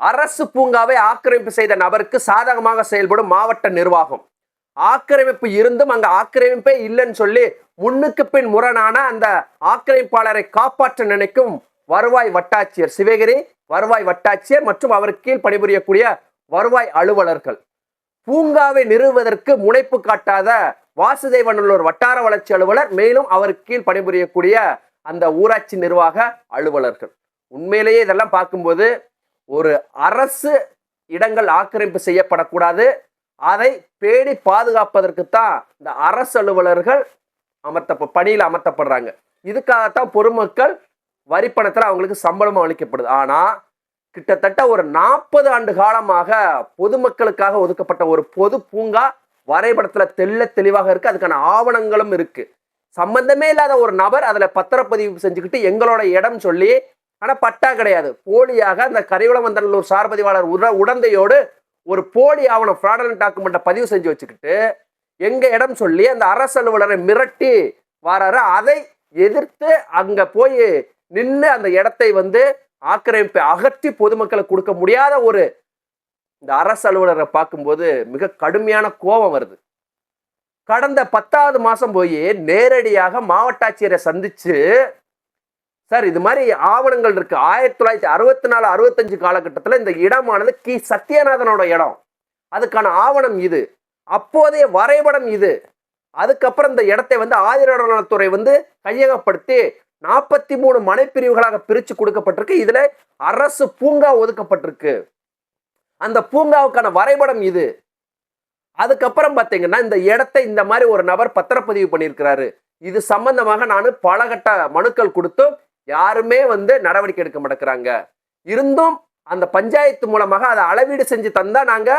அரசு பூங்காவை ஆக்கிரமிப்பு செய்த நபருக்கு சாதகமாக செயல்படும் மாவட்ட நிர்வாகம். ஆக்கிரமிப்பு இருந்தும் அங்க ஆக்கிரமிப்பே இல்லைன்னு சொல்லி முன்னுக்கு பின் முரணான அந்த ஆக்கிரமிப்பாளரை காப்பாற்ற நினைக்கும் வருவாய் வட்டாட்சியர் சிவகிரி வருவாய் வட்டாட்சியர் மற்றும் அவருக்கு கீழ் பணிபுரியக்கூடிய வருவாய் அலுவலர்கள். பூங்காவை நிறுவுவதற்கு முனைப்பு காட்டாத வாசுதேவநல்லூர் வட்டார வளர்ச்சி அலுவலர் மேலும் அவருக்கு கீழ் பணிபுரியக்கூடிய அந்த ஊராட்சி நிர்வாக அலுவலர்கள். உண்மையிலேயே இதெல்லாம் பார்க்கும்போது ஒரு அரசு இடங்கள் ஆக்கிரமிப்பு செய்யப்படக்கூடாது. அதை பேணி பாதுகாப்பதற்குத்தான் இந்த அரசு அலுவலர்கள் அமர்த்த பணியில் அமர்த்தப்படுறாங்க. இதுக்காகத்தான் பொதுமக்கள் வரி பணத்தில் அவங்களுக்கு சம்பளமும் அளிக்கப்படுது. ஆனால் கிட்டத்தட்ட ஒரு நாற்பது ஆண்டு காலமாக பொதுமக்களுக்காக ஒதுக்கப்பட்ட ஒரு பொது பூங்கா வரைபடத்தில் தெள்ள தெளிவாக இருக்குது அதுக்கான ஆவணங்களும் இருக்குது சம்பந்தமே இல்லாத ஒரு நபர் அதில் பத்திரப்பதிவு செஞ்சுக்கிட்டு எங்களோட இடம் சொல்லி ஆனால் பட்டா கிடையாது. போலியாக அந்த கரிவளவந்தனூர் சார்பதிவாளர் உட உடந்தையோடு ஒரு போலி ஆவணம் ஃப்ராடலன் டாக்குமெண்ட்டை பதிவு செஞ்சு வச்சுக்கிட்டு எங்கள் இடம் சொல்லி அந்த அரசு அலுவலரை மிரட்டி வராரு. அதை எதிர்த்து அங்கே போய் நின்று அந்த இடத்தை வந்து ஆக்கிரமிப்பை அகற்றி பொதுமக்களுக்கு கொடுக்க முடியாத ஒரு இந்த அரசு அலுவலரை பார்க்கும்போது மிக கடுமையான கோபம் வருது. கடந்த பத்தாவது மாதம் போய் நேரடியாக மாவட்ட ஆட்சியரை சந்தித்து சார் இது மாதிரி ஆவணங்கள் இருக்கு. ஆயிரத்தி தொள்ளாயிரத்தி அறுபத்தி நாலு அறுபத்தஞ்சு காலகட்டத்தில் இந்த இடமானது கி. சத்யநாதனோட இடம். அதுக்கான ஆவணம் இது. அப்போதைய வரைபடம் இது. அதுக்கப்புறம் இந்த இடத்தை வந்து ஆதிநலத்துறை வந்து கையகப்படுத்தி நாற்பத்தி மூணு மனைப்பிரிவுகளாக பிரித்து கொடுக்கப்பட்டிருக்கு. இதில் அரசு பூங்கா ஒதுக்கப்பட்டிருக்கு. அந்த பூங்காவுக்கான வரைபடம் இது. அதுக்கப்புறம் பார்த்தீங்கன்னா இந்த இடத்தை இந்த மாதிரி ஒரு நபர் பத்திரப்பதிவு பண்ணியிருக்கிறாரு. இது சம்பந்தமாக நான் பலகட்ட மனுக்கள் கொடுத்தும் யாருமே வந்து நடவடிக்கை எடுக்க மாட்டேங்கிறாங்க. இருந்தும் அந்த பஞ்சாயத்து மூலமாக அதை அளவீடு செஞ்சு தந்தா நாங்க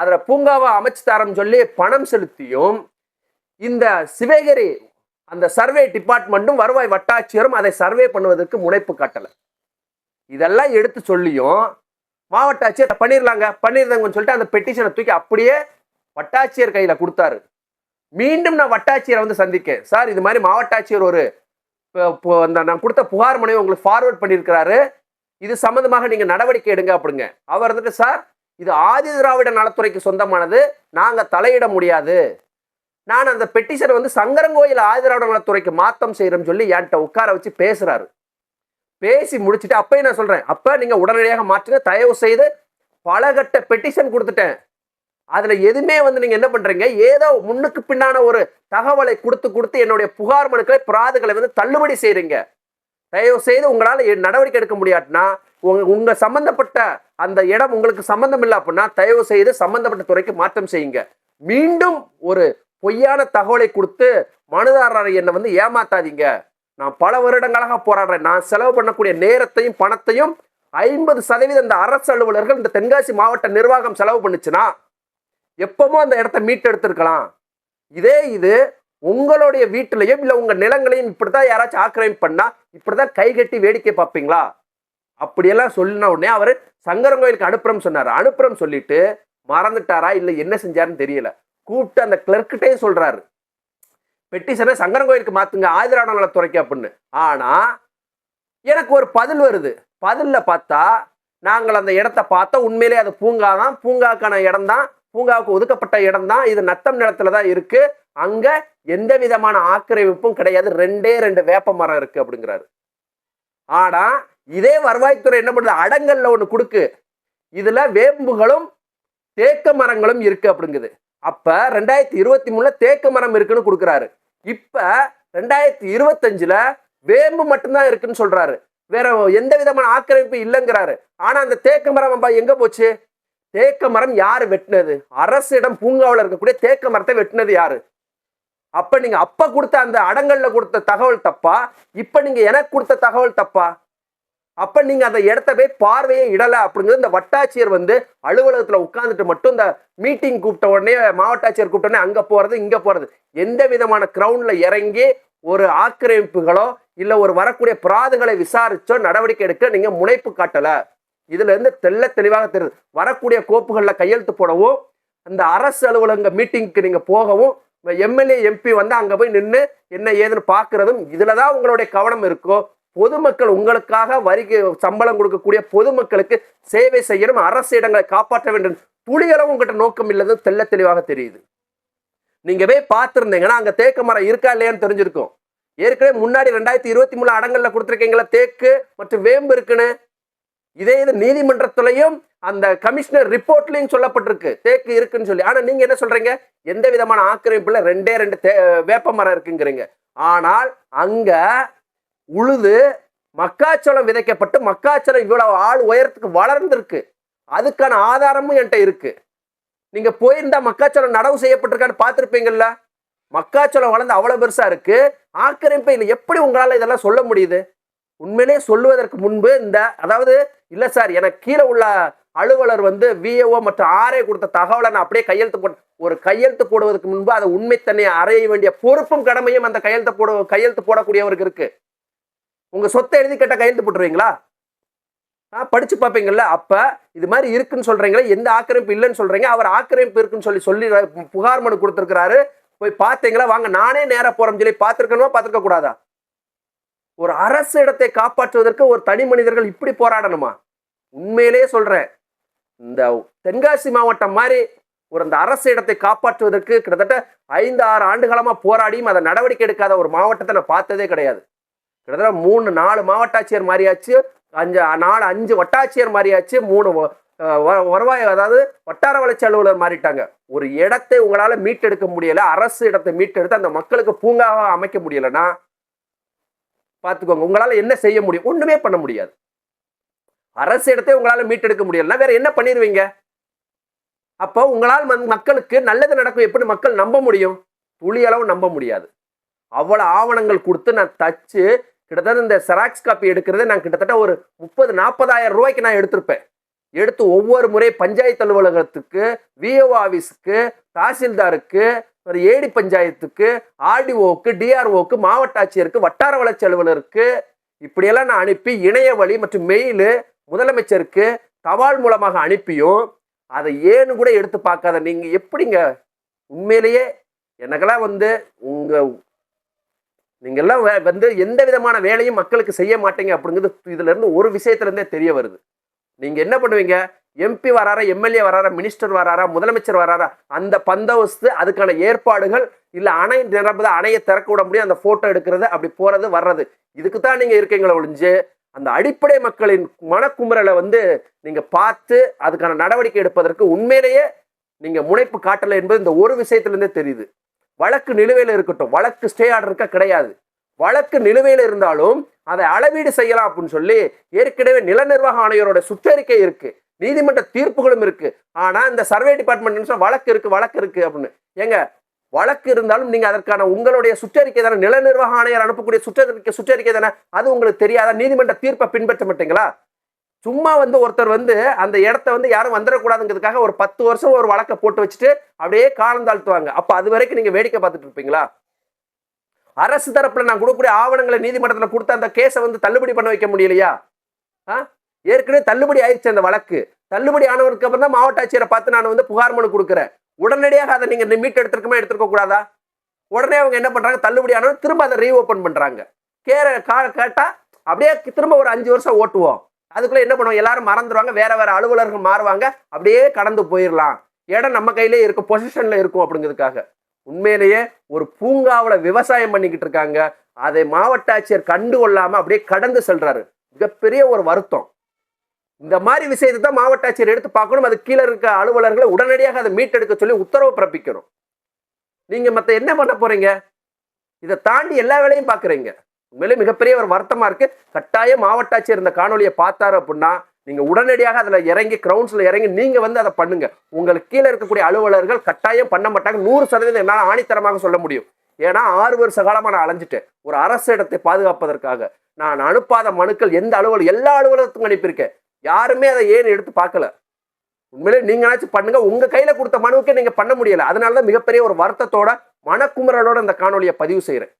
அதில் பூங்காவை அமைச்சு தரோம்னு சொல்லி பணம் செலுத்தியும் இந்த சிவகிரி அந்த சர்வே டிபார்ட்மெண்ட்டும் வருவாய் வட்டாட்சியரும் அதை சர்வே பண்ணுவதற்கு முனைப்பு காட்டலை. இதெல்லாம் எடுத்து சொல்லியும் மாவட்ட ஆட்சியர் பண்ணிடலாங்க பண்ணிருந்தாங்கன்னு சொல்லிட்டு அந்த பெட்டிஷனை தூக்கி அப்படியே வட்டாட்சியர் கையில் கொடுத்தாரு. மீண்டும் நான் வட்டாட்சியரை வந்து சந்திக்கேன். சார் இது மாதிரி மாவட்ட ஆட்சியர் ஒரு இப்போ- அந்த நான் கொடுத்த புகார் மனைவி உங்களுக்கு ஃபார்வர்ட் பண்ணியிருக்கிறாரு. இது சம்மந்தமாக நீங்கள் நடவடிக்கை எடுங்க அப்படிங்க. அவர் வந்துட்டு சார் இது ஆதி திராவிட நலத்துறைக்கு சொந்தமானது. நாங்கள் தலையிட முடியாது. நான் அந்த பெட்டிஷனை வந்து சங்கரங்கோயில் ஆதி திராவிட நலத்துறைக்கு மாற்றம் செய்கிறேன்னு சொல்லி என்கிட்ட உட்கார வச்சு பேசுகிறாரு பேசி முடிச்சுட்டு அப்பயும் நான் சொல்கிறேன் அப்போ நீங்கள் உடனடியாக மாற்றுங்க. தயவு செய்து பலகட்ட பெட்டிஷன் கொடுத்துட்டேன். அதுல எதுவுமே வந்து நீங்க என்ன பண்றீங்க? ஏதோ முன்னுக்கு பின்னான ஒரு தகவலை கொடுத்து கொடுத்து என்னுடைய புகார் மனுக்களை பிராதுகளை வந்து தள்ளுபடி செய்கிறீங்க தயவு செய்து உங்களால் நடவடிக்கை எடுக்க முடியாட்டினா உங்க உங்க சம்பந்தப்பட்ட அந்த இடம் உங்களுக்கு சம்பந்தம் இல்லை அப்படின்னா தயவு செய்து சம்பந்தப்பட்ட துறைக்கு மாற்றம் செய்யுங்க. மீண்டும் ஒரு பொய்யான தகவலை கொடுத்து மனுதாரரை என்னை வந்து ஏமாத்தாதீங்க. நான் பல வருடங்களாக போராடுறேன். நான் செலவு பண்ணக்கூடிய நேரத்தையும் பணத்தையும் ஐம்பது சதவீதம் இந்த அரசு அலுவலர்கள் இந்த தென்காசி மாவட்ட நிர்வாகம் செலவு பண்ணுச்சுன்னா எப்பவும் அந்த இடத்த மீட்டெடுத்திருக்கலாம். இதே இது உங்களுடைய வீட்டிலையும் இல்லை உங்கள் நிலங்களையும் இப்படி தான் யாராச்சும் ஆக்கிரமிப்பு இப்படி தான் கை கட்டி வேடிக்கை பார்ப்பீங்களா? அப்படியெல்லாம் சொல்லின உடனே அவர் சங்கரங்கோயிலுக்கு அனுப்புறோம் சொன்னார். அனுப்புறம் சொல்லிட்டு மறந்துட்டாரா? இல்லை என்ன செஞ்சாருன்னு தெரியல. கூப்பிட்டு அந்த கிளர்க்கிட்டே சொல்கிறாரு பெட்டிஷனை சங்கரன் கோயிலுக்கு மாற்றுங்க ஆதிராட நலத்துறைக்கு அப்படின்னு. ஆனால் எனக்கு ஒரு பதில் வருது. பதிலில் பார்த்தா நாங்கள் அந்த இடத்த பார்த்தா உண்மையிலே அது பூங்கா தான் பூங்காக்கான இடம் தான் பூங்காவுக்கு ஒதுக்கப்பட்ட இடம் தான் இது நத்தம் நிலத்துல தான் இருக்கு. அங்க எந்த விதமான ஆக்கிரமிப்பும் கிடையாது. ரெண்டே ரெண்டு வேப்ப மரம் இருக்கு அப்படிங்கிறாரு. ஆனா இதே வருவாய்த்துறை என்ன பண்ணுது? அடங்கல்ல ஒண்ணு கொடுக்கு. இதுல வேம்புகளும் தேக்க மரங்களும் இருக்கு அப்படிங்குது. அப்ப ரெண்டாயிரத்தி இருபத்தி மூணுல தேக்க மரம் இருக்குன்னு கொடுக்குறாரு. இப்ப ரெண்டாயிரத்தி இருபத்தஞ்சுல வேம்பு மட்டும்தான் இருக்குன்னு சொல்றாரு. வேற எந்த விதமான ஆக்கிரமிப்பு இல்லைங்கிறாரு. ஆனா அந்த தேக்க மரம் எங்க போச்சு? தேக்க மரம் யார் வெட்டினது? அரசிடம் பூங்காவில் இருக்கக்கூடிய தேக்க மரத்தை வெட்டினது யாரு? அப்ப நீங்க அப்ப கொடுத்த அந்த அடங்கல்ல கொடுத்த தகவல் தப்பா? இப்ப நீங்க எனக்கு கொடுத்த தகவல் தப்பா? அப்ப நீங்க அந்த இடத்த போய் பார்வையே இடல அப்படிங்கிறது இந்த வட்டாட்சியர் வந்து அலுவலகத்துல உட்காந்துட்டு மட்டும் இந்த மீட்டிங் கூப்பிட்ட உடனே மாவட்ட ஆட்சியர் கூப்பிட்ட உடனே அங்க போறது இங்க போறது. எந்த விதமான கிரவுண்ட்ல இறங்கி ஒரு ஆக்கிரமிப்புகளோ இல்ல ஒரு வரக்கூடிய பிராதுகளை விசாரிச்சோ நடவடிக்கை எடுக்க நீங்க முனைப்பு காட்டல. இதுல இருந்து தெள்ள தெளிவாக தெரியுது. வரக்கூடிய கோப்புகளில் கையெழுத்து போடவும் அந்த அரசு அலுவலக மீட்டிங்க்கு நீங்க போகவும் எம்எல்ஏ எம்பி வந்து அங்க போய் நின்று என்ன ஏதுன்னு பாக்குறதும் இதுலதான் உங்களுடைய கவனம் இருக்கோ? பொதுமக்கள் உங்களுக்காக வரிக்கு சம்பளம் கொடுக்கக்கூடிய பொதுமக்களுக்கு சேவை செய்யணும் அரசு இடங்களை காப்பாற்ற வேண்டும். துளியளவு உங்ககிட்ட நோக்கம் இல்லது தெள்ள தெளிவாக தெரியுது. நீங்க போய் பார்த்துருந்தீங்கன்னா அங்க தேக்கு மரம் இருக்கா இல்லையான்னு தெரிஞ்சிருக்கும். ஏற்கனவே முன்னாடி ரெண்டாயிரத்தி இருபத்தி மூணு அடங்கல்ல கொடுத்துருக்கீங்களா தேக்கு மற்றும் வேம்பு இருக்குன்னு. இதே இது நீதிமன்றத்திலையும் அந்த கமிஷனர் ரிப்போர்ட்லையும் சொல்லப்பட்டிருக்கு. தேக்கு இருக்குன்னு சொல்லி. ஆனா நீங்க என்ன சொல்றீங்க? எந்த விதமான ஆக்கிரமிப்புல ரெண்டே ரெண்டு தே வேப்ப மரம் இருக்குங்கிறீங்க. ஆனால் அங்க உழுது மக்காச்சோளம் விதைக்கப்பட்டு மக்காச்சோளம் இவ்வளவு ஆள் உயரத்துக்கு வளர்ந்திருக்கு. அதுக்கான ஆதாரமும் என்கிட்ட இருக்கு. நீங்க போயிருந்தா மக்காச்சோளம் நடவு செய்யப்பட்டிருக்கான்னு பார்த்துருப்பீங்கல்ல? மக்காச்சோளம் வளர்ந்து அவ்வளவு பெருசா இருக்கு. ஆக்கிரமிப்பு இல்லை. எப்படி உங்களால இதெல்லாம் சொல்ல முடியுது? உண்மையிலே சொல்லுவதற்கு முன்பு இந்த அதாவது இல்லை சார் எனக்கு கீழே உள்ள அலுவலர் வந்து விஏஓ மற்றும் ஆர்ஏ கொடுத்த தகவலை நான் அப்படியே கையெழுத்து போட்டு ஒரு கையெழுத்து போடுவதற்கு முன்பு அதை உண்மைத்தன்மையை அறைய வேண்டிய பொறுப்பும் கடமையும் அந்த கையெழுத்து போட கையெழுத்து போடக்கூடியவருக்கு இருக்கு. உங்க சொத்தை எழுதி கேட்ட கையெழுத்து போட்டுருவீங்களா? ஆ, படிச்சு பார்ப்பீங்கல்ல அப்ப இது மாதிரி இருக்குன்னு சொல்றீங்களா எந்த ஆக்கிரமிப்பு இல்லைன்னு சொல்றீங்க அவர் ஆக்கிரமிப்பு இருக்குன்னு சொல்லி சொல்லி புகார் மனு கொடுத்துருக்கிறாரு. போய் பார்த்தீங்களா வாங்க நானே நேரம் போறேன்னு சொல்லி பார்த்துருக்கணுமா பார்த்துருக்க கூடாதா? ஒரு அரசு இடத்தை காப்பாற்றுவதற்கு ஒரு தனி மனிதர்கள் இப்படி போராடணுமா? உண்மையிலேயே சொல்கிறேன் இந்த தென்காசி மாவட்டம் மாதிரி ஒரு அந்த அரசு இடத்தை காப்பாற்றுவதற்கு கிட்டத்தட்ட ஐந்து ஆறு ஆண்டுகாலமாக போராடியும் அதை நடவடிக்கை எடுக்காத ஒரு மாவட்டத்தை நான் பார்த்ததே கிடையாது. கிட்டத்தட்ட மூணு நாலு மாவட்டாட்சியர் மாறியாச்சு. அஞ்சு நாலு அஞ்சு வட்டாட்சியர் மாறியாச்சு. மூணு வருவாய் அதாவது வட்டார வளர்ச்சி அலுவலர் மாறிட்டாங்க. ஒரு இடத்தை உங்களால் மீட்டெடுக்க முடியலை. அரசு இடத்தை மீட்டெடுத்து அந்த மக்களுக்கு பூங்காவாக அமைக்க முடியலன்னா பார்த்துக்கோங்க. உங்களால் என்ன செய்ய முடியும்? ஒன்றுமே பண்ண முடியாது. அரசு இடத்தை உங்களால் மீட்டெடுக்க முடியலன்னா வேற என்ன பண்ணிடுவீங்க? அப்போ உங்களால் மக்களுக்கு நல்லது நடக்கும். எப்படி மக்கள் நம்ப முடியும்? புளியளவு நம்ப முடியாது. அவ்வளோ ஆவணங்கள் கொடுத்து நான் தச்சு கிட்டத்தட்ட இந்த செராக்ஸ் காப்பி எடுக்கிறத நான் கிட்டத்தட்ட ஒரு முப்பது நாற்பதாயிரம் ரூபாய்க்கு நான் எடுத்திருப்பேன். எடுத்து ஒவ்வொரு முறை பஞ்சாயத்து அலுவலகத்துக்கு விஓ ஆஃபீஸுக்கு தாசில்தாருக்கு ஒரு ஏடி பஞ்சாயத்துக்கு ஆர்டிஓக்கு டிஆர்ஓக்கு மாவட்ட ஆட்சியருக்கு வட்டார வளர்ச்சி அலுவலருக்கு இப்படியெல்லாம் நான் அனுப்பி இணைய வழி மற்றும் மெயிலு முதலமைச்சருக்கு தபால் மூலமாக அனுப்பியும் அதை ஏன்னு கூட எடுத்து பார்க்காத நீங்கள் எப்படிங்க? உண்மையிலேயே எனக்கெல்லாம் வந்து உங்கள் நீங்கள்லாம் வந்து எந்த விதமான வேலையும் மக்களுக்கு செய்ய மாட்டீங்க அப்படிங்கிறது இதுலேருந்து ஒரு விஷயத்துலேருந்தே தெரிய வருது. நீங்கள் என்ன பண்ணுவீங்க? எம்பி வராரா எம்எல்ஏ வராரா மினிஸ்டர் வராரா முதலமைச்சர் வராரா அந்த பந்தோபஸ்து அதுக்கான ஏற்பாடுகள் இல்லை அணை நிரம்புத அணையை திறக்க விட முடியும் அந்த ஃபோட்டோ எடுக்கிறது அப்படி போகிறது வர்றது. இதுக்கு தான் நீங்கள் இருக்கீங்களே ஒழிஞ்சு அந்த அடிப்படை மக்களின் மனக்குமுறலை வந்து நீங்கள் பார்த்து அதுக்கான நடவடிக்கை எடுப்பதற்கு உண்மையிலேயே நீங்கள் முனைப்பு காட்டலை என்பது இந்த ஒரு விஷயத்துலேருந்தே தெரியுது. வழக்கு நிலுவையில் இருக்கட்டும் வழக்கு ஸ்டே ஆர்டர் கிடையாது. வழக்கு நிலுவையில் இருந்தாலும் அதை அளவீடு செய்யலாம் அப்படின்னு சொல்லி ஏற்கனவே நில நிர்வாக ஆணையரோட சுற்றறிக்கை இருக்குது நீதிமன்ற தீர்ப்புகளும் இருக்கு. ஆனா இந்த சர்வே டிபார்ட்மெண்ட் வழக்கு இருக்கு வழக்கு இருக்கு அப்படின்னு. ஏங்க வழக்கு இருந்தாலும் நீங்க அதற்கான உங்களுடைய சுற்றறிக்கை தானே நில நிர்வாக ஆணையர் அனுப்பக்கூடிய சுற்றறிக்கை சுற்றறிக்கை தானே அது உங்களுக்கு தெரியாத? நீதிமன்ற தீர்ப்பை பின்பற்ற மாட்டீங்களா? சும்மா வந்து ஒருத்தர் வந்து அந்த இடத்த வந்து யாரும் வந்துடக்கூடாதுங்கிறதுக்காக ஒரு பத்து வருஷம் ஒரு வழக்கை போட்டு வச்சுட்டு அப்படியே காலம் தாழ்த்துவாங்க. அப்ப அது வரைக்கும் நீங்க வேடிக்கை பார்த்துட்டு இருப்பீங்களா? அரசு தரப்புல நான் கொடுக்கக்கூடிய ஆவணங்களை நீதிமன்றத்தில் கொடுத்த அந்த கேஸை வந்து தள்ளுபடி பண்ண வைக்க முடியலையா? ஆ? ஏற்கனவே தள்ளுபடி ஆயிடுச்சு அந்த வழக்கு. தள்ளுபடி ஆனவருக்கு அப்புறம் தான் மாவட்ட ஆட்சியரை பார்த்து நான் வந்து புகார் மனு கொடுக்குறேன். உடனடியாக அதை நீங்கள் மீட் எடுத்திருக்கமா எடுத்துருக்க கூடாதா? உடனே அவங்க என்ன பண்ணுறாங்க தள்ளுபடி ஆனவங்க திரும்ப அதை ரீஓப்பன் பண்ணுறாங்க கேர கா- கேட்டால் அப்படியே திரும்ப ஒரு அஞ்சு வருஷம் ஓட்டுவோம். அதுக்குள்ளே என்ன பண்ணுவோம்? எல்லாரும் மறந்துடுவாங்க வேற வேற அலுவலர்கள் மாறுவாங்க. அப்படியே கடந்து போயிடலாம் இடம் நம்ம கையிலே இருக்கும் பொசிஷனில் இருக்கும் அப்படிங்கிறதுக்காக. உண்மையிலேயே ஒரு பூங்காவில் விவசாயம் பண்ணிக்கிட்டு இருக்காங்க. அதை மாவட்ட ஆட்சியர் கண்டு கொள்ளாமல் அப்படியே கடந்து செல்றாரு. மிகப்பெரிய ஒரு வருத்தம். இந்த மாதிரி விஷயத்தை தான் மாவட்ட ஆட்சியர் எடுத்து பார்க்கணும். அது கீழே இருக்க அலுவலர்களை உடனடியாக அதை மீட்டெடுக்க சொல்லி உத்தரவு பிறப்பிக்கணும். நீங்கள் மற்ற என்ன பண்ண போகிறீங்க இதை தாண்டி எல்லா வேலையும் பார்க்குறீங்க. உண்மையிலே மிகப்பெரிய ஒரு வருத்தமாக இருக்குது கட்டாயம் மாவட்ட ஆட்சியர் இந்த காணொலியை பார்த்தாரு அப்படின்னா நீங்கள் உடனடியாக அதில் இறங்கி கிரவுண்ட்ஸில் இறங்கி நீங்கள் வந்து அதை பண்ணுங்கள் உங்களுக்கு கீழே இருக்கக்கூடிய அலுவலர்கள் கட்டாயம் பண்ண மாட்டாங்க. நூறு சதவீதம் என்னால் ஆணித்தரமாக சொல்ல முடியும். ஏன்னா ஆறு வருஷ காலமாக நான் அலைஞ்சிட்டேன். ஒரு அரசு இடத்தை பாதுகாப்பதற்காக. நான் அனுப்பாத மனுக்கள் எந்த அலுவலர் எல்லா அலுவலகத்துக்கும் அனுப்பியிருக்கேன். யாருமே அதை ஏன் எடுத்து பார்க்கல? உண்மையிலே நீங்களாச்சும் பண்ணுங்க. உங்க கையில கொடுத்த மனுவுக்கே நீங்க பண்ண முடியல. அதனாலதான் மிகப்பெரிய ஒரு வருத்தத்தோட மனக்குமுறலோட இந்த காணொலியை பதிவு செய்யறேன்